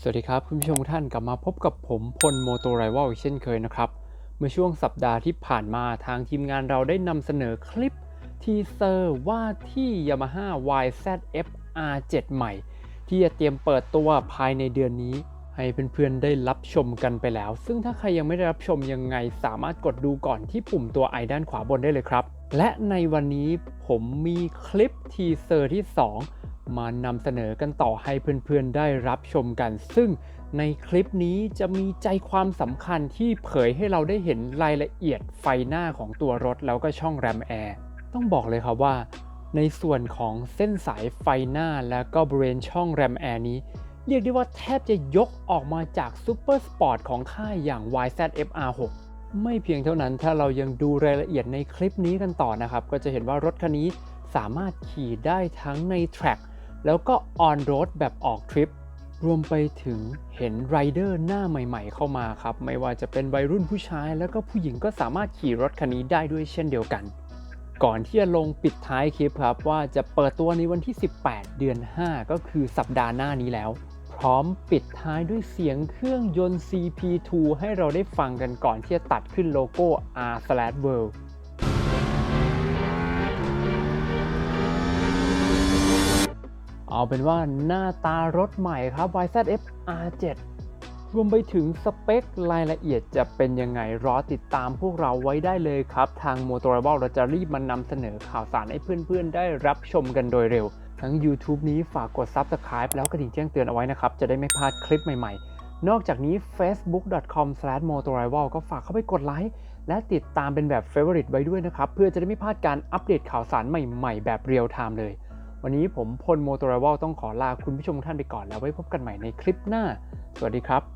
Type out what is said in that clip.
สวัสดีครับคุณผู้ชมทุกท่านกลับมาพบกับผมพลโมโตไรวลเช่นเคยนะครับ เมื่อช่วงสัปดาห์ที่ผ่านมาทางทีมงานเราได้นำเสนอคลิปทีเซอร์ว่าที่ Yamaha YZF R7 ใหม่ ที่จะเตรียมเปิดตัวภายในเดือนนี้ ให้เพื่อนๆได้รับชมกันไปแล้ว ซึ่งถ้าใครยังไม่ได้รับชมยังไง สามารถกดดูก่อนที่ปุ่มตัวไอด้านขวาบนได้เลยครับ และในวันนี้ผมมีคลิปทีเซอร์ที่ 2 มานำเสนอกันต่อให้เพื่อนๆได้รับชมกัน ซึ่งในคลิปนี้จะมีใจความสำคัญที่เผยให้เราได้เห็นรายละเอียดไฟหน้าของตัวรถแล้วก็ช่องแรมแอร์ต้องบอกเลยครับว่า ในส่วนของเส้นสายไฟหน้าแล้วก็บริเวณช่องแรมแอร์นี้ เรียกได้ว่าแทบจะยกออกมาจากซูเปอร์สปอร์ตของค่ายอย่าง YZF R6 ไม่เพียงเท่านั้นถ้าเรายังดูรายละเอียดในคลิปนี้กันต่อนะครับ ก็จะเห็นว่ารถคันนี้สามารถขี่ได้ทั้งในแทร็ก แล้วก็ออนโรดแบบออกทริปรวมไปถึงเห็นไรเดอร์หน้าใหม่ๆเข้ามาครับ ไม่ว่าจะเป็นวัยรุ่นผู้ชายแล้วก็ผู้หญิงก็สามารถขี่รถคันนี้ได้ด้วยเช่นเดียวกัน ก่อนที่จะลงปิดท้ายคลิปครับว่าจะเปิดตัวในวันที่ 18 เดือน 5 ก็คือสัปดาห์หน้านี้แล้ว พร้อมปิดท้ายด้วยเสียงเครื่องยนต์ CP2 ให้เราได้ฟังกันก่อนที่จะตัดขึ้นโลโก้ R/World เอาเป็นว่าหน้าตารถใหม่ครับ YZF R7 รวมไปถึงสเปครายละเอียดจะเป็นยังไงรอติดตามพวกเราไว้ได้เลยครับ ทาง m o t o r a b l e เราจะรีบมานำเสนอข่าวสารให้เพื่อนๆ ได้รับชมกันโดยเร็ว ทั้ง YouTube นี้ฝากกด Subscribe แล้วกระดิ่งแจ้งเตือนเอาไว้นะครับ จะได้ไม่พลาดคลิปใหม่ๆ นอกจากนี้ facebook.com/motorival ก็ฝากเข้าไปกดไลค์และติดตามเป็นแบบ Favorite ไว้ด้วยนะครับ เพื่อจะได้ไม่พลาดการอัปเดตข่าวสารใหม่ๆ แบบเรียลไทม์เลย วันนี้ผมพลโมโตรเวลต้องขอลาคุณผู้ชมทุกท่านไปก่อนแล้วไว้พบกันใหม่ในคลิปหน้า สวัสดีครับ